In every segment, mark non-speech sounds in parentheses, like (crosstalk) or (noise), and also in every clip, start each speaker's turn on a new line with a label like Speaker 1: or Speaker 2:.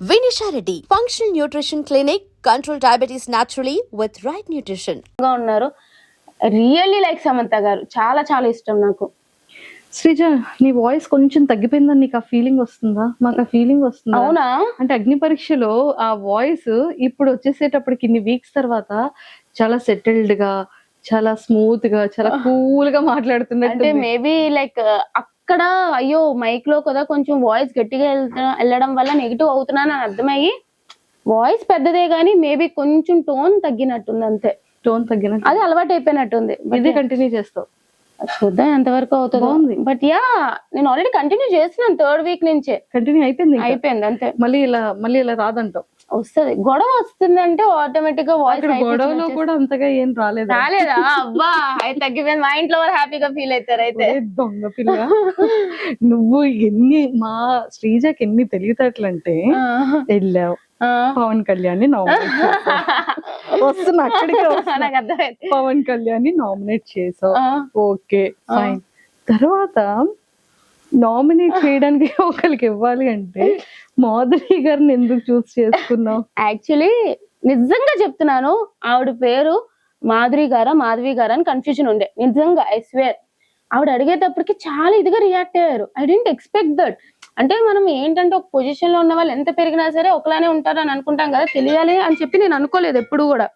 Speaker 1: Functional Nutrition Clinic, control diabetes naturally with right nutrition.
Speaker 2: గా ఉన్నారు. Really like Samantha garu. చాలా చాలా ఇష్టం నాకు.
Speaker 3: శ్రీజ నీ వాయిస్ కొంచెం తగ్గిపోయిందని నీకు ఆ ఫీలింగ్ వస్తుందా? మాకు ఆ ఫీలింగ్ వస్తుందా?
Speaker 2: అవునా?
Speaker 3: అంటే అగ్ని పరీక్షలో ఆ వాయిస్ ఇప్పుడు వచ్చేసేటప్పటికి ఇన్ని వీక్స్ తర్వాత చాలా సెటిల్డ్గా చాలా స్మూత్గా చాలా కూల్గా మాట్లాడుతున్నట్టు
Speaker 2: అంటే మేబీ లైక్ అక్కడ అయ్యో మైక్లో కదా కొంచెం వాయిస్ గట్టిగా వెళ్ళడం వల్ల నెగిటివ్ అవుతున్నాను అని అర్థమయ్యి వాయిస్ పెద్దదే గానీ మేబీ కొంచెం టోన్ తగ్గినట్టుంది అంతే.
Speaker 3: టోన్ తగ్గినట్టు.
Speaker 2: అది అలవాటు అయిపోయినట్టుంది.
Speaker 3: ఇది కంటిన్యూ చేస్తావు.
Speaker 2: చూద్దాం ఎంతవరకు అవుతుందో. బట్ యా నేను ఆల్రెడీ కంటిన్యూ చేస్తున్నాను థర్డ్ వీక్ నుంచే.
Speaker 3: కంటిన్యూ అయిపోయింది.
Speaker 2: అయిపోయింది అంతే.
Speaker 3: మళ్ళీ ఇలా మళ్ళీ ఇలా రాదంటావు.
Speaker 2: వస్తది. గొడవ వస్తుందంటే ఆటోమేటిక్గా
Speaker 3: అక్కడ గొడవలో
Speaker 2: వాయిస్
Speaker 3: కూడా అంతగా ఏం రాలేదు?
Speaker 2: రాలేదా? అబ్బా! అయితే తగ్గిపోయింది. మా ఇంట్లో వారు హ్యాపీగా ఫీల్ అవుతారు అయితే.
Speaker 3: దొంగ పిల్ల. నువ్వు ఎన్ని మా శ్రీజకి ఎన్ని తెలివితేటలంటే వెళ్ళావు. పవన్ కళ్యాణ్ వస్తున్నా అక్కడికే (laughs) పవన్ కళ్యాణ్ నామినేట్ చేసావు. ఓకే ఫైన్ తర్వాత నామినేట్ చేయడానికి (laughs) ఒకరికి ఇవ్వాలి అంటే మాధురి గారిని ఎందుకు చూస్ చేసుకున్నావు?
Speaker 2: యాక్చువల్లీ నిజంగా చెప్తున్నాను ఆవిడ పేరు మాధురి గారా మాధవి గారా అని కన్ఫ్యూజన్ ఉండే. నిజంగా ఐ స్వేర్ ఆవిడ అడిగేటప్పటికి చాలా ఇదిగా రియాక్ట్ అయ్యారు. ఐ డెంట్ ఎక్స్పెక్ట్ దట్ అంటే మనం ఏంటంటే ఒక పొజిషన్లో ఉన్న వాళ్ళు ఎంత పెరిగినా సరే ఒకలానే ఉంటారు అని అనుకుంటాం కదా తెలియాలి అని చెప్పి నేను అనుకోలేదు ఎప్పుడు కూడా.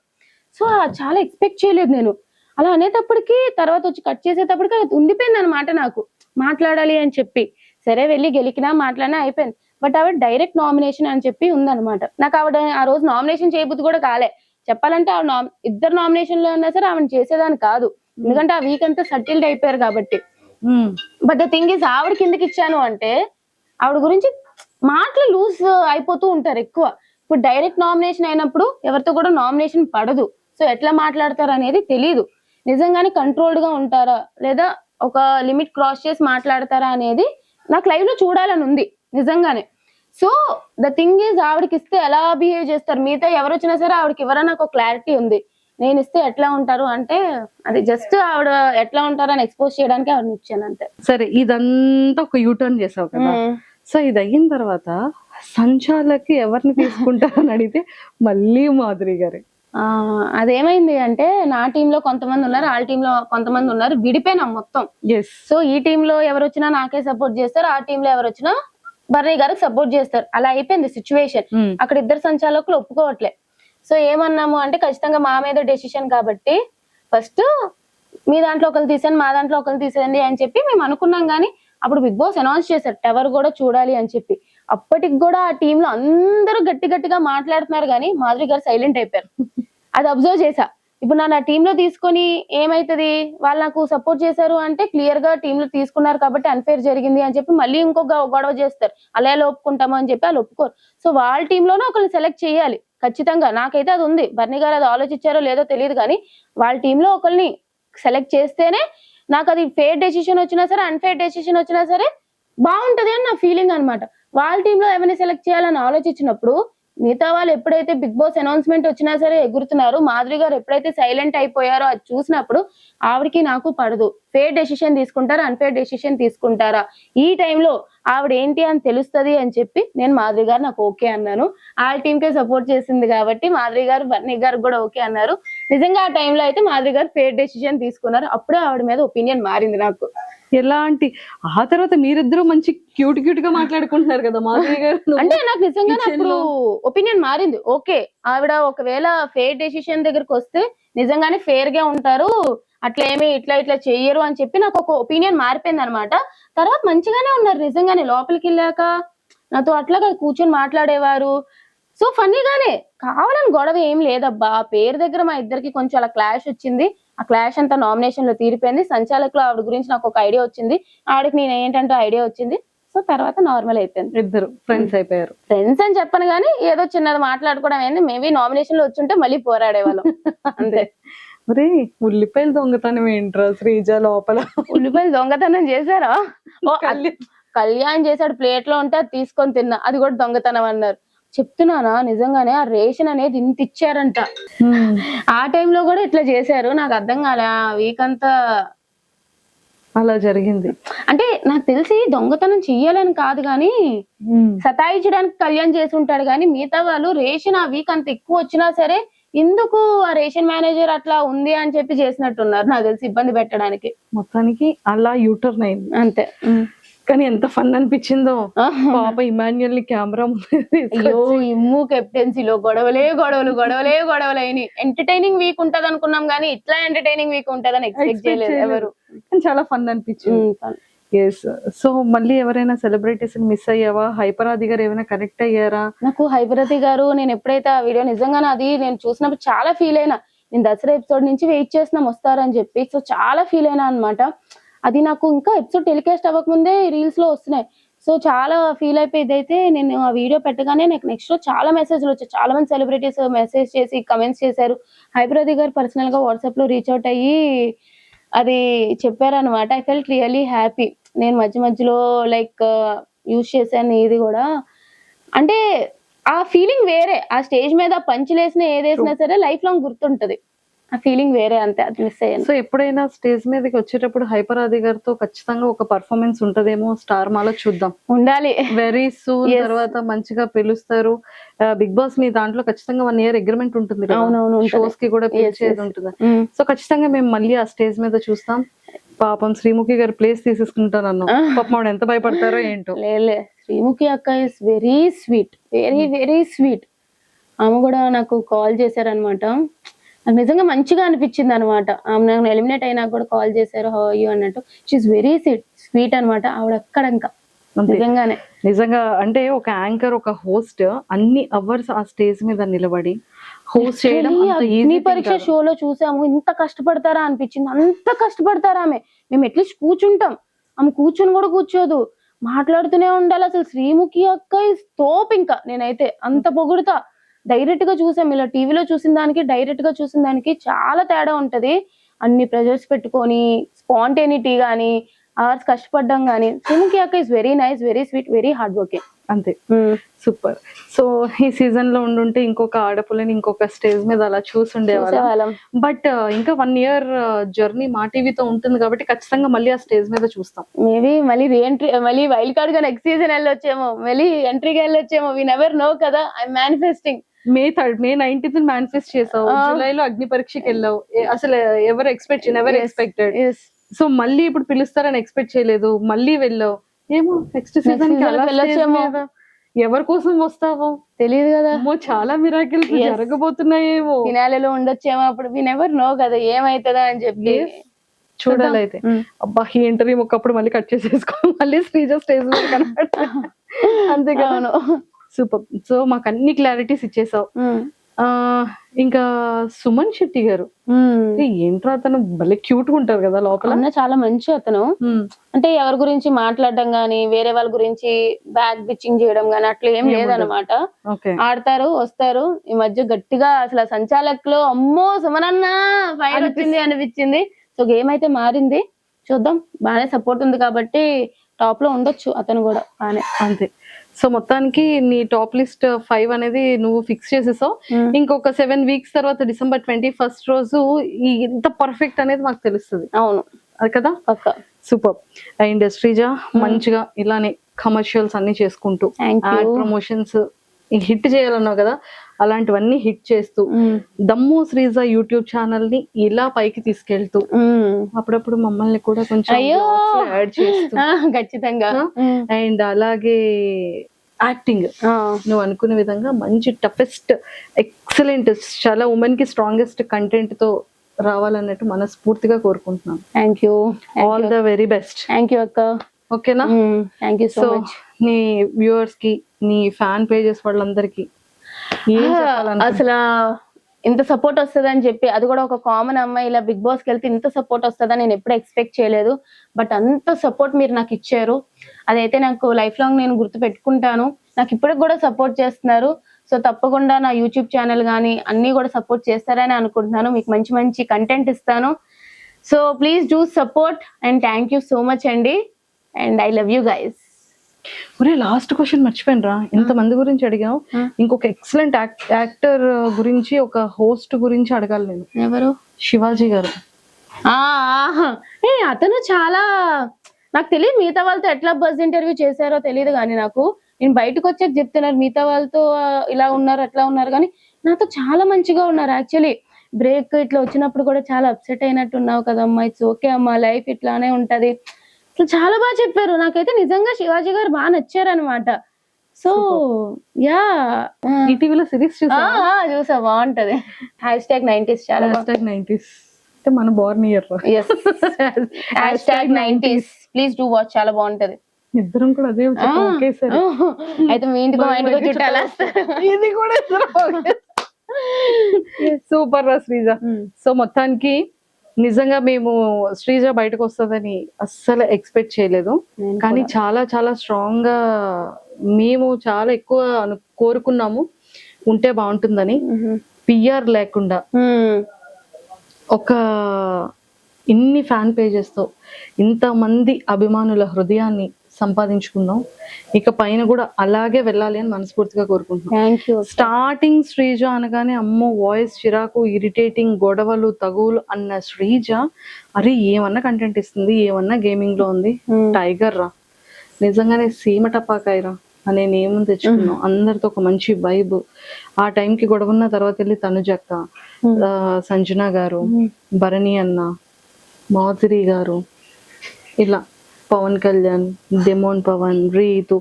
Speaker 2: సో చాలా ఎక్స్పెక్ట్ చేయలేదు నేను. అలా అనేటప్పటికి తర్వాత వచ్చి కట్ చేసేటప్పటికి అది ఉండిపోయింది అనమాట నాకు. మాట్లాడాలి అని చెప్పి. సరే వెళ్ళి గెలికినా మాట్లాడినా అయిపోయింది. బట్ ఆవిడ డైరెక్ట్ నామినేషన్ అని చెప్పి ఉందన్నమాట. నాకు ఆవిడ ఆ రోజు నామినేషన్ చేయబుద్ధి కూడా కాలే. చెప్పాలంటే ఆవిడ nom- ఇద్దరు నామినేషన్లో ఉన్నా సరే ఆవిడ చేసేదాన్ని కాదు. ఎందుకంటే ఆ వీక్ అంతా సటిల్డ్ అయిపోయారు కాబట్టి. బట్ ద థింగ్ ఇస్ ఆవిడ కిందకి ఇచ్చాను అంటే ఆవిడ గురించి మాటలు లూజ్ అయిపోతూ ఉంటారు ఎక్కువ. ఇప్పుడు డైరెక్ట్ నామినేషన్ అయినప్పుడు ఎవరితో కూడా నామినేషన్ పడదు. సో ఎట్లా మాట్లాడతారు అనేది తెలియదు నిజంగానే కంట్రోల్డ్గా ఉంటారా? లేదా ఒక లిమిట్ క్రాస్ చేసి మాట్లాడతారా అనేది నాకు లైవ్లో చూడాలని ఉంది నిజంగానే. సో ద థింగ్ ఈజ్ ఆవిడకి ఇస్తే ఎలా బిహేవ్ చేస్తారు? మిగతా ఎవరు వచ్చినా సరే ఆవిడకి ఎవరైనా నాకు క్లారిటీ ఉంది. నేను ఇస్తే ఎట్లా ఉంటారు? అంటే అది జస్ట్ ఆవిడ ఎట్లా ఉంటారని ఎక్స్పోజ్ చేయడానికి ఆవిడని ఇచ్చాను అంతే.
Speaker 3: సరే ఇదంతా ఒక యూటర్న్ చేసావు కదా. సో ఇది అయిన తర్వాత సంచాలకి ఎవరిని తీసుకుంటారని అడిగితే మళ్ళీ మాధురి గారి.
Speaker 2: అదేమైంది అంటే నా టీమ్లో కొంతమంది ఉన్నారు వాళ్ళ టీమ్లో కొంతమంది ఉన్నారు విడిపోయినాం మొత్తం. సో ఈ టీమ్లో ఎవరు వచ్చినా నాకే సపోర్ట్ చేస్తారు ఆ టీమ్లో ఎవరు వచ్చినా బర్నీ గారికి సపోర్ట్ చేస్తారు. అలా అయిపోయింది సిచ్యువేషన్. అక్కడ ఇద్దరు సంచాలకులు ఒప్పుకోవట్లే. సో ఏమన్నాము అంటే ఖచ్చితంగా మా మీద డెసిషన్ కాబట్టి ఫస్ట్ మీ దాంట్లో ఒకరు తీసేయండి మా దాంట్లో ఒకరు తీసేయండి అని చెప్పి మేము అనుకున్నాం కానీ అప్పుడు బిగ్ బాస్ అనౌన్స్ చేశారు టవర్ కూడా చూడాలి అని చెప్పి. అప్పటికి కూడా ఆ టీమ్లో అందరూ గట్టి గట్టిగా మాట్లాడుతున్నారు కానీ మాధురి గారు సైలెంట్ అయిపోయారు. అది అబ్జర్వ్ చేసా ఇప్పుడు నా ఆ టీంలో తీసుకొని ఏమవుతుంది వాళ్ళు నాకు సపోర్ట్ చేశారు అంటే క్లియర్గా తీసుకున్నారు కాబట్టి అన్ఫేర్ జరిగింది అని చెప్పి మళ్ళీ ఇంకొక గొడవ చేస్తారు. అలా ఎలా ఒప్పుకుంటాము అని చెప్పి వాళ్ళు ఒప్పుకోరు. సో వాళ్ళ టీంలోనే ఒకరిని సెలెక్ట్ చేయాలి. ఖచ్చితంగా నాకైతే అది ఉంది. బర్నీ గారు అది ఆలోచించారో లేదో తెలియదు కానీ వాళ్ళ టీంలో ఒకరిని సెలెక్ట్ చేస్తేనే నాకు అది ఫేర్ డెసిషన్ వచ్చినా సరే అన్ఫేర్ డెసిషన్ వచ్చినా సరే బాగుంటది అని నా ఫీలింగ్ అనమాట వాళ్ళ టీంలో ఏమైనా ఎవరిని సెలెక్ట్ చేయాలని ఆలోచించినప్పుడు మిగతా వాళ్ళు ఎప్పుడైతే బిగ్ బాస్ అనౌన్స్మెంట్ వచ్చినా సరే ఎగురుతున్నారు మాధురి గారు ఎప్పుడైతే సైలెంట్ అయిపోయారో అది చూసినప్పుడు ఆవిడకి నాకు పడదు. ఫేర్ డెసిషన్ తీసుకుంటారా? అన్ఫేర్ డెసిషన్ తీసుకుంటారా? ఈ టైంలో ఆవిడ ఏంటి అని తెలుస్తుంది అని చెప్పి నేను మాధురి గారు నాకు ఓకే అన్నాను. ఆ టీంకే సపోర్ట్ చేసింది కాబట్టి మాధురి గారు బన్నీ గారు కూడా ఓకే అన్నారు. నిజంగా ఆ టైంలో అయితే మాధురి గారు ఫేర్ డెసిషన్ తీసుకున్నారు. అప్పుడే ఆవిడ మీద ఒపీనియన్ మారింది నాకు.
Speaker 3: ఎలాంటి? ఆ తర్వాత మీరిద్దరూ మంచి క్యూట్ క్యూట్గా మాట్లాడుకుంటున్నారు కదా మాధురి గారు.
Speaker 2: అంటే నాకు నిజంగా అప్పుడు. ఒపీనియన్ మారింది. ఓకే ఆవిడ ఒకవేళ ఫేర్ డెసిషన్ దగ్గరకు వస్తే నిజంగానే ఫేర్గా ఉంటారు. అట్లా ఏమి ఇట్లా ఇట్లా చెయ్యరు అని చెప్పి నాకు ఒక ఒపీనియన్ మారిపోయింది అనమాట తర్వాత మంచిగానే ఉన్నారు. నిజంగానే లోపలికి వెళ్ళాక నాతో అట్లాగా కూర్చొని మాట్లాడేవారు. సో ఫన్నీగానే కావాలని గొడవ ఏం లేదబ్బా. పేరు దగ్గర మా ఇద్దరికి కొంచెం అలా క్లాష్ వచ్చింది. ఆ క్లాష్ అంతా నామినేషన్లో తీరిపోయింది. సంచాలకులు ఆవిడ గురించి నాకు ఒక ఐడియా వచ్చింది. ఆవిడకి నేను ఏంటంటే ఐడియా వచ్చింది. సో తర్వాత నార్మల్ అయిపోయింది.
Speaker 3: ఇద్దరు ఫ్రెండ్స్ అయిపోయారు.
Speaker 2: ఫ్రెండ్స్ అని చెప్పను కానీ ఏదో చిన్నది మాట్లాడుకోవడం ఏంది. మేబీ నామినేషన్లో వచ్చుంటే మళ్ళీ పోరాడేవాళ్ళం. (laughs) అంతే.
Speaker 3: ఒరే ఉల్లిపాయలు దొంగతనం ఏంట్రా? శ్రీజ లోపల.
Speaker 2: ఉల్లిపాయలు దొంగతనం చేశారా.
Speaker 3: కళ్యాణ్.
Speaker 2: చేశాడు ప్లేట్లో ఉంటే అది తీసుకొని తిన్నా. అది కూడా దొంగతనం అన్నారు. చెప్తున్నానా నిజంగానే? ఆ రేషన్ అనేది ఇంత ఇచ్చారంట. ఆ టైంలో కూడా ఇట్లా చేశారు. నాకు అర్థం కాలే. ఆ వీక్ అంతా
Speaker 3: అలా జరిగింది.
Speaker 2: అంటే నాకు తెలిసి దొంగతనం చెయ్యాలని కాదు కానీ సతాయించడానికి కళ్యాణ్ చేసి ఉంటాడు కానీ మిగతా వాళ్ళు రేషన్ ఆ వీక్ అంత ఎక్కువ వచ్చినా సరే ఎందుకు ఆ రేషన్ మేనేజర్ అట్లా ఉంది అని చెప్పి చేసినట్టున్నారు? నాకు తెలిసి ఇబ్బంది పెట్టడానికి.
Speaker 3: మొత్తానికి అలా యూటర్న్ అయింది.
Speaker 2: అంతే.
Speaker 3: కానీ ఎంత ఫన్ అనిపించిందో. పాప ఇమాన్యుయల్ని కెమెరా
Speaker 2: అయ్యో ఇమ్ము కెప్టెన్సీలో గొడవలే గొడవలు గొడవలే గొడవలు అయినాయి. ఎంటర్టైనింగ్ వీక్ ఉంటది అనుకున్నాం కానీ ఇట్లా ఎంటర్టైనింగ్ వీక్ ఉంటదని ఎక్స్పెక్ట్ చేయలేదు ఎవరు.
Speaker 3: చాలా ఫన్ అనిపించింది. ఎస్ సో మళ్ళీ ఎవరైనా సెలబ్రిటీస్ మిస్ అయ్యావా? హైపర్ ఆది గారు ఏమైనా కనెక్ట్ అయ్యారా?
Speaker 2: నాకు హైపరతి గారు నేను ఎప్పుడైతే ఆ వీడియో నిజంగానే అది నేను చూసినప్పుడు చాలా ఫీల్ అయినా. నేను దసరా ఎపిసోడ్ నుంచి వెయిట్ చేస్తున్నాం వస్తారని చెప్పి. సో చాలా ఫీల్ అయినా అన్నమాట. అది నాకు ఇంకా ఎపిసోడ్ టెలికాస్ట్ అవ్వకముందే రీల్స్లో వస్తున్నాయి. సో చాలా ఫీల్ అయిపోయి ఇదైతే నేను ఆ వీడియో పెట్టగానే నాకు నెక్స్ట్ చాలా మెసేజ్లు వచ్చాయి. చాలా మంది సెలబ్రిటీస్ మెసేజ్ చేసి కమెంట్స్ చేశారు. హైపరతి గారు పర్సనల్గా వాట్సాప్లో రీచ్ అవుట్ అయ్యి అది చెప్పారనమాట ఐ ఫెల్ట్ రియలీ హ్యాపీ నేను మధ్య మధ్యలో లైక్ యూజ్ చేశాను ఇది కూడా. అంటే ఆ ఫీలింగ్ వేరే. ఆ స్టేజ్ మీద పంచులేసిన ఏదేసినా సరే లైఫ్ లాంగ్ గుర్తుంటది. ఆ ఫీలింగ్ వేరే అంతే అది మిస్ అయ్యాను.
Speaker 3: సో ఎప్పుడైనా స్టేజ్ మీదకి వచ్చేటప్పుడు హైపర్ ఆది గారితో ఖచ్చితంగా ఒక పర్ఫార్మెన్స్ ఉంటదేమో స్టార్ మాలో చూద్దాం.
Speaker 2: ఉండాలి.
Speaker 3: Very soon. తర్వాత మంచిగా పిలుస్తారు. బిగ్ బాస్ మీ దాంట్లో ఖచ్చితంగా వన్ ఇయర్ అగ్రిమెంట్ ఉంటుంది
Speaker 2: అవునవును.
Speaker 3: షోస్కి కూడా పిలిచేది. ఉంటుంది?
Speaker 2: ఉమ్.
Speaker 3: సో ఖచ్చితంగా మేము మళ్ళీ ఆ స్టేజ్ మీద చూస్తాం. పాపం శ్రీముఖి గారు ప్లేస్ తీసేసుకుంటాను అన్నాం
Speaker 2: Ah.
Speaker 3: పాపం ఆవిడ ఎంత భయపడతారో ఏంటో. (laughs)
Speaker 2: లేలే శ్రీముఖి అక్క is very sweet very very sweet ఆమె కూడా నాకు కాల్ చేశారనమాట నాకు నిజంగా మంచిగా అనిపించింది అనమాట ఆమె నాకు ఎలిమినేట్ అయినా కూడా కాల్ చేశారు హౌ యూ? అన్నట్టు. షీఈ్ వెరీ స్వీట్ స్వీట్ అనమాట. ఆవిడ అక్కడ ఇంకా. నిజంగానే.
Speaker 3: నిజంగా అంటే ఒక యాంకర్ ఒక హోస్ట్ అన్ని అవర్స్ ఆ స్టేజ్ మీద నిలబడి హోస్ట్ చేయడం
Speaker 2: అగ్ని పరీక్ష షోలో చూసాము. ఇంత కష్టపడతారా అనిపించింది. అంత కష్టపడతారా ఆమె. మేము ఎట్లీస్ట్ కూర్చుంటాం. ఆమె కూర్చొని కూడా కూర్చోదు. మాట్లాడుతూనే ఉండాలి. అసలు శ్రీముఖి అక్క ఇస్ తోప్ ఇంకా. నేనైతే అంత పొగుడుతా. డైరెక్ట్గా చూసాం. ఇలా టీవీలో చూసిన దానికి డైరెక్ట్గా చూసిన దానికి చాలా తేడా ఉంటది. అన్ని ప్రెజర్స్ పెట్టుకొని స్పాంటేనిటీ గానీ అవర్స్ కష్టపడడం గానీ. శ్రీముఖి అక్క is very nice very sweet very hard working
Speaker 3: అంతే. సూపర్. సో ఈ సీజన్లో ఉండుంటే ఇంకొక ఆడపిల్లని ఇంకొక స్టేజ్ మీద అలా చూసుండేవాళ్ళం. బట్ ఇంకా వన్ ఇయర్ జర్నీ మా టీవీతో ఉంటుంది కాబట్టి ఖచ్చితంగా మళ్ళీ ఆ స్టేజ్ మీద చూస్తాం.
Speaker 2: మేబీ మళ్ళీ రీఎంట్రీ మళ్ళీ వైల్డ్ కార్డ్గా నెక్స్ట్ సీజన్ వెళ్ళొచ్చేమో. మళ్ళీ ఎంట్రీకి వెళ్ళొచ్చేమో. వి నెవర్ నో కదా. I manifesting
Speaker 3: May third May nineteenth manifest చేసావు. జూలైలో అగ్ని పరీక్షకి వెళ్ళావు. అసలు ఎవరు ఎక్స్పెక్ట్ ఎవరు ఎక్స్పెక్టెడ్ సో మళ్ళీ ఇప్పుడు పిలుస్తారని ఎక్స్పెక్ట్ చేయలేదు. మళ్ళీ వెళ్ళావు. ఏమో నెక్స్ట్ సీజన్
Speaker 2: వెళ్ళొచ్చేమో.
Speaker 3: ఎవరి కోసం వస్తావో?
Speaker 2: తెలియదు కదా.
Speaker 3: అమ్మో చాలా మిరాకిల్స్. జరగబోతున్నాయేమో.
Speaker 2: ఫినాలేలో ఉండొచ్చేమో అప్పుడు. వి నెవర్ నో కదా ఏమైతుందా అని చెప్పి.
Speaker 3: Yes. చూడాలి అయితే.
Speaker 2: Mm.
Speaker 3: అబ్బా ఈ ఇంటర్వ్యూ ఒకప్పుడు మళ్ళీ కట్ చేసేసుకో మళ్ళీ శ్రీజ స్టేజ్ మీద (laughs) అంతే
Speaker 2: అవును.
Speaker 3: సూపర్ సో మాకు అన్ని క్లారిటీస్ ఇచ్చేసావు. ఆ ఇంకా సుమన్ శెట్టి గారు. ఏ, ఏంట్రా అతను? భలే క్యూట్గా ఉంటారు కదా లోపల.
Speaker 2: అన్న చాలా మంచి అతను.
Speaker 3: ఉమ్,
Speaker 2: అంటే ఎవరి గురించి మాట్లాడడం గానీ వేరే వాళ్ళ గురించి బ్యాక్ బిచ్చింగ్ చేయడం గానీ అట్లా ఏం
Speaker 3: ఏం
Speaker 2: లేదనమాట
Speaker 3: ఓకే.
Speaker 2: ఆడతారు వస్తారు. ఈ మధ్య గట్టిగా అసలు ఆ సంచాలకులో అమ్మో సుమనన్న ఫైర్ వచ్చింది అనిపించింది. సో గేమ్ అయితే మారింది. చూద్దాం. బాగానే సపోర్ట్ ఉంది కాబట్టి టాప్లో ఉండొచ్చు అతను కూడా. బాగానే.
Speaker 3: అంతే. సో మొత్తానికి నీ టాప్ లిస్ట్ ఫైవ్ అనేది నువ్వు ఫిక్స్ చేసేసావు. ఇంకొక సెవెన్ వీక్స్ తర్వాత డిసెంబర్ ట్వంటీ ఫస్ట్ రోజు ఎంత పర్ఫెక్ట్ అనేది మాకు తెలుస్తుంది.
Speaker 2: అవును.
Speaker 3: అది కదా?
Speaker 2: పక్క
Speaker 3: సూపర్. అండ్ శ్రీజ మంచిగా ఇలానే కమర్షియల్స్ అన్ని చేసుకుంటూ యాడ్ ప్రమోషన్స్ హిట్ చేయాలన్నావు కదా? అలాంటివన్నీ హిట్ చేస్తూ దమ్ము శ్రీజ యూట్యూబ్ ఛానల్ని ఇలా పైకి తీసుకెళ్తూ అప్పుడప్పుడు మమ్మల్ని కూడా కొంచెం. యాడ్ చేస్తూ.
Speaker 2: ఖచ్చితంగా?
Speaker 3: అండ్ అలాగే యాక్టింగ్. నువ్వు అనుకునే విధంగా మంచి టఫెస్ట్ ఎక్సలెంట్ చాలా ఉమెన్కి స్ట్రాంగెస్ట్ కంటెంట్తో రావాలన్నట్టు మనస్ఫూర్తిగా కోరుకుంటున్నాను.
Speaker 2: Thank you
Speaker 3: all the very best
Speaker 2: thank you అక్క.
Speaker 3: ఓకేనా?
Speaker 2: థ్యాంక్ యూ సో
Speaker 3: నీ వ్యూవర్స్కి నీ ఫ్యాన్ పేజెస్ వాళ్ళందరికీ?
Speaker 2: అసలు ఇంత సపోర్ట్ వస్తుందని చెప్పి అది కూడా ఒక కామన్ అమ్మాయి ఇలా బిగ్ బాస్కి వెళ్తే ఇంత సపోర్ట్ వస్తుందని నేను ఎప్పుడు ఎక్స్పెక్ట్ చేయలేదు. బట్ అంత సపోర్ట్ మీరు నాకు ఇచ్చారు. అదైతే నాకు లైఫ్ లాంగ్ నేను గుర్తు పెట్టుకుంటాను. నాకు ఇప్పటికి కూడా సపోర్ట్ చేస్తున్నారు. సో తప్పకుండా నా యూట్యూబ్ ఛానల్ కానీ అన్ని కూడా సపోర్ట్ చేస్తారని అనుకుంటున్నాను. మీకు మంచి మంచి కంటెంట్ ఇస్తాను. So please do support and thank you so much అండి. And I love you guys
Speaker 3: ఒరే లాస్ట్ క్వశ్చన్ మర్చిపోయినరా. ఇంత మంది గురించి అడిగావు.
Speaker 2: ఆ.
Speaker 3: ఇంకొక ఎక్సలెంట్ యాక్టర్ గురించి ఒక హోస్ట్ గురించి అడగాలి నేను.
Speaker 2: ఎవరు?
Speaker 3: శివాజీ గారు.
Speaker 2: ఏ అతను చాలా నాకు తెలియదు మిగతా వాళ్ళతో ఎట్లా బస్ ఇంటర్వ్యూ చేశారో తెలియదు కానీ నాకు. నేను బయటకు వచ్చాక చెప్తున్నారు మిగతా వాళ్ళతో ఇలా ఉన్నారు అట్లా ఉన్నారు కానీ నాతో చాలా మంచిగా ఉన్నారు యాక్చువల్లీ బ్రేక్ ఇట్లా వచ్చినప్పుడు కూడా చాలా అప్సెట్ అయినట్టు ఉన్నావు కదమ్మా ఇట్స్ ఓకే అమ్మా లైఫ్ ఇట్లానే ఉంటది. అసలు చాలా బాగా చెప్పారు. నాకైతే నిజంగా శివాజీ గారు బాగా నచ్చారనమాట సో యా
Speaker 3: ఈటీవీలో సిరీస్ చూసా
Speaker 2: చూసా బాగుంటది. హ్యాష్ ట్యాగ్ నైన్టీస్ చాలా
Speaker 3: హ్యాష్ నైన్టీస్ అంటే మన born year
Speaker 2: hashtag nineties please do watch చాలా బాగుంటది.
Speaker 3: ఇద్దరం కూడా అదే ఒకేసారి. (laughs)
Speaker 2: అయితే మీ ఇంటికి మా ఇంటికి చుట్టాలు
Speaker 3: ఇది కూడా (laughs) సూపర్ రా శ్రీజ. సో మొత్తానికి నిజంగా మేము శ్రీజ బయటకు వస్తుందని అస్సలు ఎక్స్పెక్ట్ చేయలేదు. కానీ చాలా చాలా స్ట్రాంగ్గా మేము చాలా ఎక్కువ కోరుకున్నాము. ఉంటే బాగుంటుందని. పిఆర్ లేకుండా. ఒక ఇన్ని ఫ్యాన్ పేజెస్తో ఇంతమంది అభిమానుల హృదయాన్ని సంపాదించుకుందాం. ఇక పైన కూడా అలాగే వెళ్ళాలి అని మనస్ఫూర్తిగా కోరుకుంటున్నాం. స్టార్టింగ్ శ్రీజ అనగానే అమ్మో వాయిస్ చిరాకు ఇరిటేటింగ్ గొడవలు తగువులు అన్న శ్రీజ అరే ఏమన్నా కంటెంట్ ఇస్తుంది ఏమన్నా గేమింగ్లో ఉంది? టైగర్ రా. నిజంగానే సీమ టపాకాయరా అనే నేమ్ తెచ్చుకున్నాం. అందరితో ఒక మంచి వైబ్ ఆ టైంకి గొడవన్న తర్వాత వెళ్ళి తనుజక్క ఆ, సంజన గారు భరణి అన్న మాధురి గారు ఇలా పవన్ కళ్యాణ్ డెమోన్ పవన్ రీతు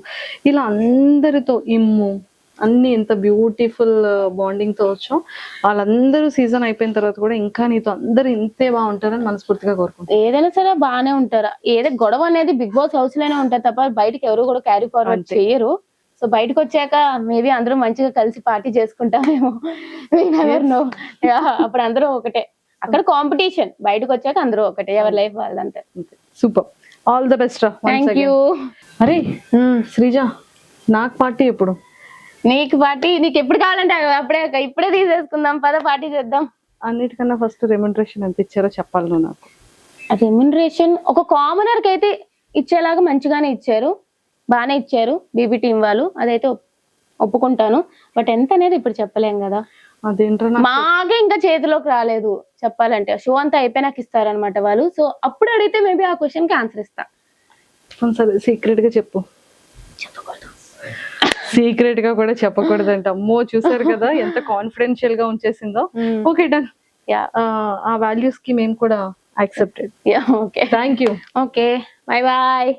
Speaker 3: ఇలా అందరితో ఇమ్ము అన్ని ఎంత బ్యూటిఫుల్ బాండింగ్తో వచ్చాం. వాళ్ళందరూ సీజన్ అయిపోయిన తర్వాత కూడా ఇంకా నీతో అందరూ ఇంతే బాగుంటారని మనస్ఫూర్తిగా కోరుకుంటాం
Speaker 2: ఏదైనా సరే బాగానే ఉంటారా. ఏదో గొడవ అనేది బిగ్ బాస్ హౌస్లోనే ఉంటుంది తప్ప బయటకి ఎవరు కూడా క్యారీ ఫార్వర్డ్. చేయరు సో బయటకు వచ్చాక మేబీ అందరూ మంచిగా కలిసి పార్టీ చేసుకుంటామేమో. నో అప్పుడు అందరూ ఒకటే. అక్కడ కాంపిటీషన్ బయటకు వచ్చాక అందరూ ఒకటే. ఎవరి life వాళ్ళంతే
Speaker 3: super all the best
Speaker 2: thank you
Speaker 3: అరే శ్రీజ నాకు పార్టీ ఎప్పుడు?
Speaker 2: నీకు పార్టీ నీకు ఎప్పుడు కావాలంటే అప్పుడే ఇప్పుడే తీసేసుకుందాం పద పార్టీ చేద్దాం.
Speaker 3: అన్నిటికన్నా ఫస్ట్ రెమ్యూనరేషన్ ఎంత ఇచ్చారో చెప్పాలి నువ్వు నాకు.
Speaker 2: రెమ్యునరేషన్ ఒక కామనర్కి అయితే ఇచ్చేలాగా మంచిగానే ఇచ్చారు. బాగానే ఇచ్చారు బీబీ టీం వాళ్ళు. అదైతే ఒప్- ఒప్పుకుంటాను. బట్ ఎంత అనేది ఇప్పుడు చెప్పలేం కదా. మాకే ఇంకా చేతిలోకి రాలేదు చెప్పాలంటే. షో అంతా అయిపోయినాక ఇస్తారనమాట వాళ్ళు. సో అప్పుడు అడిగితే మేబీ ఆ క్వశ్చన్కి ఆన్సర్ ఇస్తా.
Speaker 3: సరే సీక్రెట్గా చెప్పు. సీక్రెట్గా కూడా చెప్పకూడదంట. అమ్మో చూసారు కదా ఎంత కాన్ఫిడెన్షియల్గా ఉంచేసిందో. Okay done
Speaker 2: yeah.
Speaker 3: ఆ వాల్యూస్కి మేము కూడా accepted
Speaker 2: yeah okay.
Speaker 3: Thank you
Speaker 2: okay. Bye bye